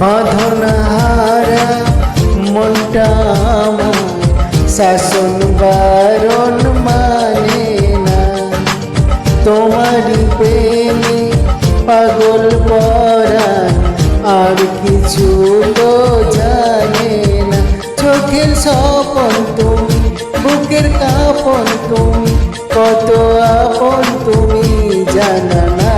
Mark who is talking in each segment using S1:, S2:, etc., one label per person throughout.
S1: বাঁধনহারা মনটা আমার শাসন বারণ মানে না। তোমারই প্রেমে পাগল পরাণ আর কিছু তো জানে না। চোখের স্বপন তুমি, বুকের কাপন তুমি, কত আপন তুমি জানা নাই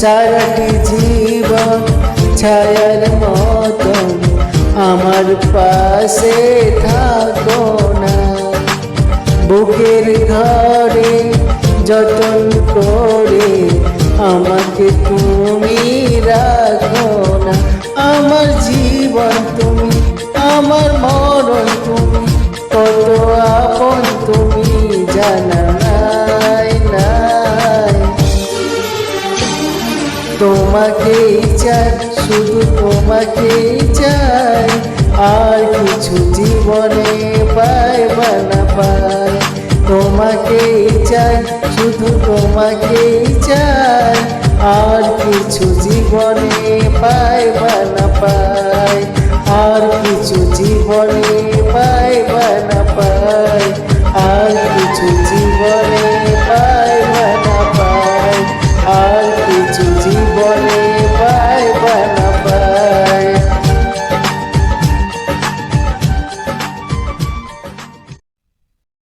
S1: সারাটি জীবন ছায়ার মতন আমার পাশে থাকো না। বুকের ঘরে যতন করে আমাকে তুমি রাখো না। আমার জীবন তুমি, আমার মরণ তুমি, কত আপন তুমি জানা। তোমাকেই চাই, শুধু তোমাকেই চাই। আর কিছু জীবনে পাই বা না পাই। তোমাকেই চাই, শুধু তোমাকেই চাই। আর কিছু জীবনে পাই বা না পাই। আর কিছু জীবনে পাই বা না পাই।